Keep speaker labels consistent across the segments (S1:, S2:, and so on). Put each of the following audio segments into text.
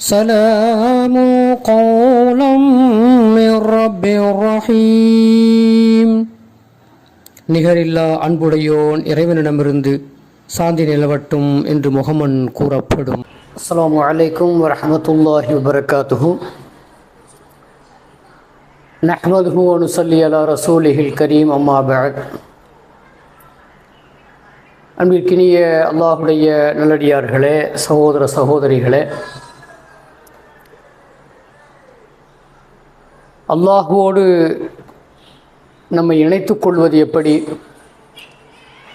S1: سلام قولا من رب رحيم நிகரில்லா அன்புடையோன் இறைவனிடமிருந்து சாந்தி நிலவட்டும் என்று முகமன் கூறப்படும் அஸ்ஸலாமு அலைக்கும் வரஹமத்துல்லாஹி வபரகாத்துஹு நஹ்மதுஹு வனுசல்லி அலா ரசூலிஹில் கரீம் அம்மா பஅத் அன்பிற்கினிய அல்லாஹுடைய நல்லடியார்களே சகோதர சகோதரிகளே அல்லாஹுவோடு நம்மை இணைத்து கொள்வது எப்படி?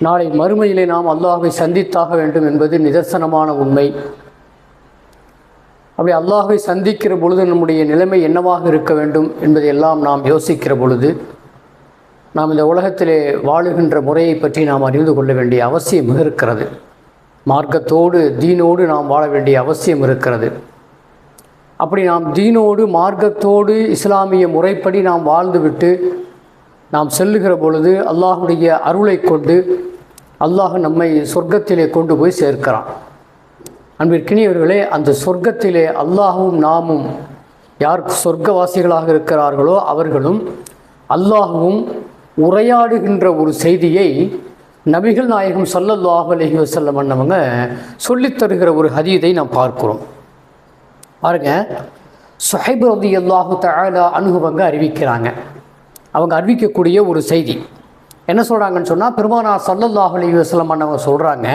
S1: நாளை மறுமையிலே நாம் அல்லாஹை சந்தித்தாக வேண்டும் என்பது நிதர்சனமான உண்மை. அப்படி அல்லாஹை சந்திக்கிற பொழுது நம்முடைய நிலைமை என்னவாக இருக்க வேண்டும் என்பதையெல்லாம் நாம் யோசிக்கிற பொழுது நாம் இந்த உலகத்திலே வாழுகின்ற முறையை பற்றி நாம் அறிந்து கொள்ள வேண்டிய அவசியம் இருக்கிறது. மார்க்கத்தோடு தீனோடு நாம் வாழ வேண்டிய அவசியம் இருக்கிறது. அப்படி நாம் தீனோடு மார்க்கத்தோடு இஸ்லாமிய முறைப்படி நாம் வாழ்ந்துவிட்டு நாம் செல்லுகிற பொழுது அல்லாஹுடைய அருளை கொண்டு அல்லாஹ் நம்மை சொர்க்கத்திலே கொண்டு போய் சேர்க்கிறான். அன்பிற்கினியவர்களே அந்த சொர்க்கத்திலே அல்லாஹும் நாமும் யார் சொர்க்கவாசிகளாக இருக்கிறார்களோ அவர்களும் அல்லாஹுவும் உரையாடுகின்ற ஒரு செய்தியை நபிகள் நாயகம் சல்லல்லாஹு அலஹி வசல்லம் அண்ணவங்க சொல்லித் தருகிற ஒரு ஹதீதை நாம் பார்க்கிறோம். பாருங்க. சுஹைப் ரதி அல்லாஹு தஆலா அனுபவங்க அறிவிக்கிறாங்க. அவங்க அறிவிக்கக்கூடிய ஒரு செய்தி. என்ன சொல்கிறாங்கன்னு சொன்னால் பெருமானா சல்லல்லாஹு அலி வஸ்லம் அண்ணவங்க சொல்கிறாங்க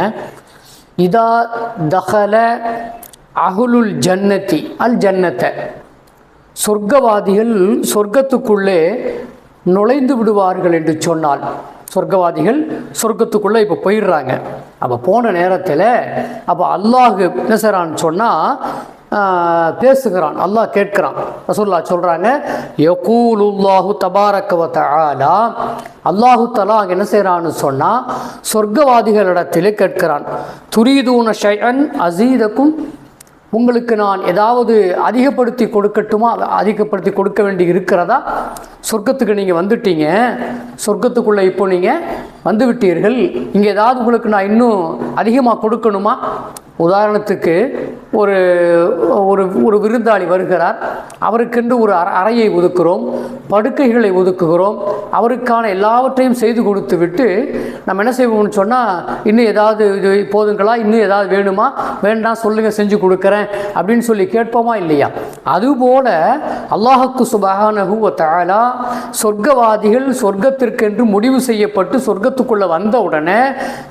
S1: இதா தஹல அஹுலுல் ஜன்னதி அல் ஜன்னத்தை. சொர்க்கவாதிகள் சொர்க்கத்துக்குள்ளே நுழைந்து விடுவார்கள் என்று சொன்னால் சொர்க்கவாதிகள் சொர்க்கத்துக்குள்ளே இப்போ போயிடுறாங்க. அப்போ போன நேரத்தில் அப்போ அல்லாஹு என்ன செய்கிறான்னு சொன்னால் பேசுகிறான். அல்லாஹ் கேட்கிறான். ரசூல்லா சொல்கிறாங்க யகூலுல்லாஹு தபாரக்கவ தஆலா. அல்லாஹு தலா அங்கே என்ன செய்கிறான்னு சொன்னால் சொர்க்கவாதிகளிடத்தில் கேட்கிறான். துரிதூன ஷயன் அசீதக்கும் உங்களுக்கு நான் ஏதாவது அதிகப்படுத்தி கொடுக்கட்டுமா? அதிகப்படுத்தி கொடுக்க வேண்டி இருக்கிறதா? சொர்க்கத்துக்கு நீங்கள் வந்துட்டீங்க. சொர்க்கத்துக்குள்ளே இப்போ நீங்கள் வந்துவிட்டீர்கள். இங்கே ஏதாவது உங்களுக்கு நான் இன்னும் அதிகமாக கொடுக்கணுமா? உதாரணத்துக்கு ஒரு ஒரு ஒரு விருந்தாளி வருகிறார். அவருக்கென்று ஒரு அற அறையை ஒதுக்குகிறோம் படுக்கைகளை ஒதுக்குகிறோம். அவருக்கான எல்லாவற்றையும் செய்து கொடுத்து விட்டு நம்ம என்ன செய்வோம்னு சொன்னால் இன்னும் ஏதாவது இது போதுங்களா? இன்னும் ஏதாவது வேணுமா? வேண்டாம் சொல்லுங்கள் செஞ்சு கொடுக்குறேன். அப்படின்னு சொல்லி கேட்போமா இல்லையா? அதுபோல அல்லாஹுக்கு சுபஹானஹு தாலா சொர்க்கவாதிகள் சொர்க்கத்திற்கென்று முடிவு செய்யப்பட்டு சொர்க்கத்துக்குள்ளே வந்த உடனே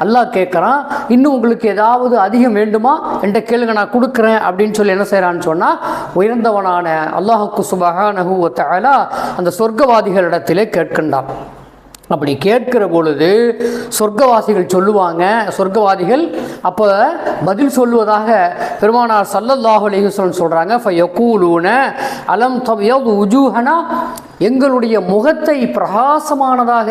S1: அல்லாஹ் கேட்குறான் இன்னும் உங்களுக்கு ஏதாவது அதிகம் வேண்டும்? என்கிட்ட கேளுங்க நான் கொடுக்குறேன் அப்படின்னு சொல்லி என்ன செய்கிறான்னு சொன்னால் உயர்ந்தவனான அல்லாஹுக்கு சுபஹானஹு தஆலா அந்த சொர்க்கவாதிகளிடத்திலே கேட்கின்றான். அப்படி கேட்கிற பொழுது சொர்க்கவாசிகள் சொல்லுவாங்க சொர்க்கவாதிகள் அப்போ பதில் சொல்லுவதாக பெருமானார் சல்லல்லாஹு அலைஹி வஸல்லம் சொல்கிறாங்க ஃபயக்கூலூன அலம் தவ்யது உஜூஹனா? எங்களுடைய முகத்தை பிரகாசமானதாக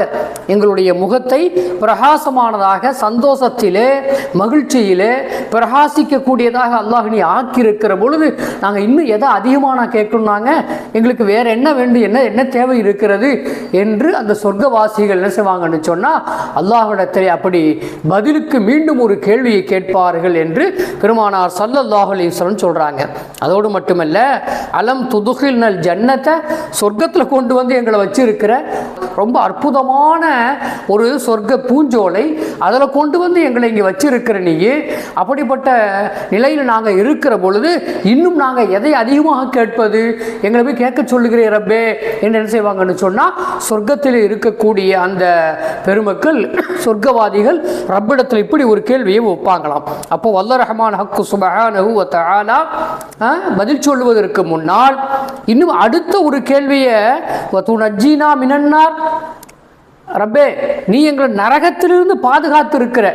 S1: எங்களுடைய முகத்தை பிரகாசமானதாக சந்தோஷத்திலே மகிழ்ச்சியிலே பிரகாசிக்கக்கூடியதாக அல்லாஹ் நீ ஆக்கியிருக்கிற பொழுது நாங்கள் இன்னும் எதை அதிகமாக கேட்கணும்னாங்க? எங்களுக்கு வேற என்ன வேண்டும்? என்ன என்ன தேவை இருக்கிறது? என்று அந்த சொர்க்கவாசிகள் என்ன செய்வாங்கன்னு சொன்னால் அல்லாஹ்விடத்தில் அப்படி பதிலுக்கு மீண்டும் ஒரு கேள்வியை கேட்பார்கள் என்று பெருமானார் சல்லல்லாஹு அலைஹி சொல்கிறாங்க அதோடு மட்டுமல்ல அலம் துதுகில் நல் ஜன்னத்தை சொர்க்கத்தில் கொண்டு வந்து எங்களை வச்சிருக்கிற ரொம்ப அற்புதமான ஒரு சொர்க்க பூஞ்சோலை அதில் கொண்டு வந்து எங்களை இங்கே வச்சிருக்கிற நீ அப்படிப்பட்ட நிலையில் நாங்கள் இருக்கிற பொழுது இன்னும் நாங்கள் எதை அதிகமாக கேட்பது? எங்களை போய் கேட்க சொல்லுகிறே ரப்பே என்று என்ன செய்வாங்கன்னு சொன்னால் சொர்க்கத்தில் இருக்கக்கூடிய அந்த பெருமக்கள் சொர்க்கவாதிகள் ரப்பிடத்தில் இப்படி ஒரு கேள்வியை வைப்பாங்களாம். அப்போ வல்ல ரஹமான் ஹக்கு சுபஹானஹு வ பதில் சொல்லுவதற்கு முன்னால் இன்னும் அடுத்த ஒரு கேள்வியை துணஜீனா மினன்னார்? ரப்பே நீ எங்களை நரகத்திலிருந்து பாதுகாத்து இருக்கிற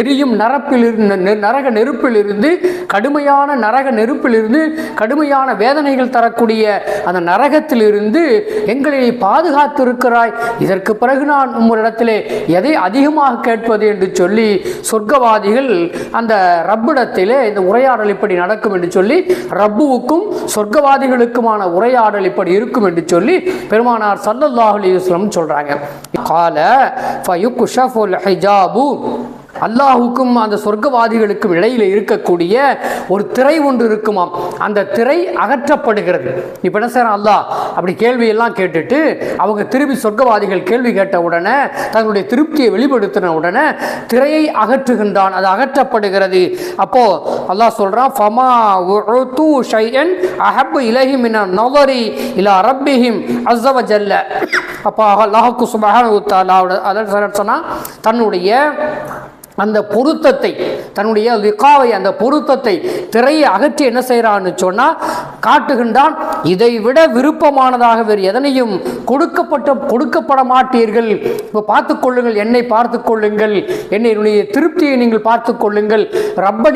S1: எரியும் நரப்பில் இருந்து நரக நெருப்பில் இருந்து கடுமையான நரக நெருப்பில் இருந்து கடுமையான வேதனைகள் தரக்கூடிய அந்த நரகத்திலிருந்து எங்களை பாதுகாத்து இருக்கிறாய் இதற்கு பிறகு நான் உம்மிடத்திலே எதை அதிகமாக கேட்பது என்று சொல்லி சொர்க்கவாதிகள் அந்த ரப்பிடத்திலே இந்த உரையாடல் இப்படி நடக்கும் என்று சொல்லி ரப்புவுக்கும் சொர்க்கவாதிகளுக்குமான உரையாடல் இப்படி இருக்கும் என்று சொல்லி பெருமானார் சல்லல்லாஹு அலைஹி சொல்றாங்க. قال فيكشف الحجاب. அல்லாஹுக்கும் அந்த சொர்க்கவாதிகளுக்கும் இடையில் இருக்கக்கூடிய ஒரு திரை ஒன்று இருக்குமாம். அந்த திரை அகற்றப்படுகிறது. இப்போ என்ன செய்யறான் அல்லாஹ்? அப்படி கேள்வியெல்லாம் கேட்டுட்டு அவங்க திரும்பி சொர்க்கவாதிகள் கேள்வி கேட்ட உடனே தங்களுடைய திருப்தியை வெளிப்படுத்தின உடனே திரையை அகற்றுகின்றான். அது அகற்றப்படுகிறது. அப்போ அல்லாஹ் சொல்றான் ஃபமா உஉது ஷையன் அஹப்பு இலஹி மின நவரி இலா ரப்பிஹிம் அஸ்ஸ ஜல்ல அப்போ அல்லாஹுக்கு சுபஹானஹு தஆலாவோட அதான் சொன்னால் தன்னுடைய அந்த பொருத்தத்தை தன்னுடைய லிகாவை அந்த பொருத்தத்தை திரையை அகற்றி என்ன செய்கிறான்னு சொன்னால் காட்டுகின்றான் இதை விட விருப்பமானதாக வேறு எதனையும் கொடுக்கப்பட்ட கொடுக்கப்பட மாட்டீர்கள் இப்போ பார்த்துக்கொள்ளுங்கள் என்னை பார்த்து கொள்ளுங்கள். என்னுடைய திருப்தியை நீங்கள் பார்த்து கொள்ளுங்கள்.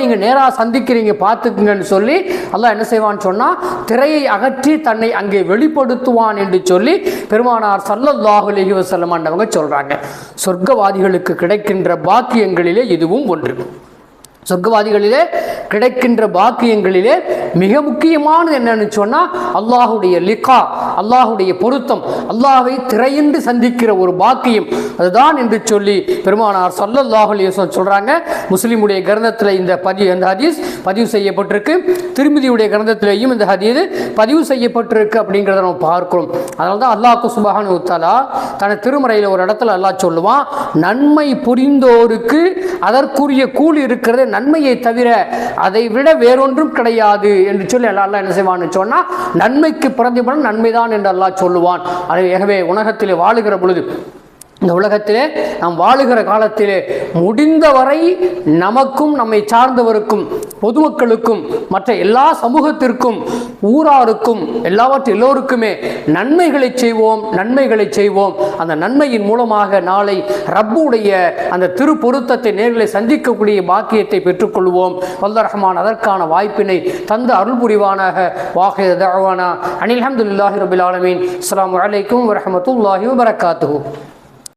S1: நீங்கள் நேராக சந்திக்கிறீங்க பார்த்துக்குங்கன்னு சொல்லி அல்லாஹ் என்ன செய்வான்னு சொன்னால் திரையை அகற்றி தன்னை அங்கே வெளிப்படுத்துவான் என்று சொல்லி பெருமானார் சல்லல்லாஹு அலைஹி வஸல்லம் ஆண்டவங்க சொல்கிறாங்க சொர்க்கவாதிகளுக்கு கிடைக்கின்ற பாக்கியங்களில் இதுவும் ஒன்று. சொர்க்கவாதிகளிலே கிடைக்கின்ற பாக்கியங்களிலே மிக முக்கியமானது என்னன்னு சொன்னால் அல்லாஹுடைய லிகா அல்லாஹுடைய பொருத்தம் அல்லாஹை திரையின்றி சந்திக்கிற ஒரு பாக்கியம். அதுதான் என்று சொல்லி பெருமானார் சொல்லல்லாஹு அலைஹி வஸல்லம் சொல்றாங்க. முஸ்லீமுடைய கிரந்தத்தில் இந்த பதிவு இந்த ஹதீஸ் பதிவு செய்யப்பட்டிருக்கு. திருமதியுடைய கிரந்தத்திலேயும் இந்த ஹதீஸ் பதிவு செய்யப்பட்டிருக்கு அப்படிங்கிறத நம்ம பார்க்கிறோம். அதனால தான் அல்லாஹ் சுபஹானு உத்தாலா தன திருமறையில் ஒரு இடத்துல அல்லாஹ் சொல்லுவான் நன்மை புரிந்தோருக்கு அதற்குரிய கூலி இருக்கிறது நன்மையை தவிர அதை விட வேறொன்றும் கிடையாது என்று சொல்லி அல்லா என்ன செய்வான்னு சொன்னால் நன்மைக்கு பிரதிபலன் நன்மைதான் என்று அல்லாஹ் சொல்லுவான். எனவே உலகத்திலே வாழுகிற பொழுது இந்த உலகத்திலே நாம் வாழுகிற காலத்திலே முடிந்தவரை நமக்கும் நம்மை சார்ந்தவருக்கும் பொதுமக்களுக்கும் மற்ற எல்லா சமூகத்திற்கும் ஊராருக்கும் எல்லாவற்றை எல்லோருக்குமே நன்மைகளை செய்வோம் நன்மைகளை செய்வோம். அந்த நன்மையின் மூலமாக நாளை ரப்புடைய அந்த திரு பொருத்தத்தை நேர்களை சந்திக்கக்கூடிய பாக்கியத்தை பெற்றுக்கொள்வோம். வல்ல ரஹ்மான் அதற்கான வாய்ப்பினை தந்த அருள் புரிவானாக. வாஹித அனில் அஹமதுல்லாஹி ரபில் ஆலமீன். அஸ்லாம் வலைக்கம் வரமத்துல்லாஹி வரகாத்து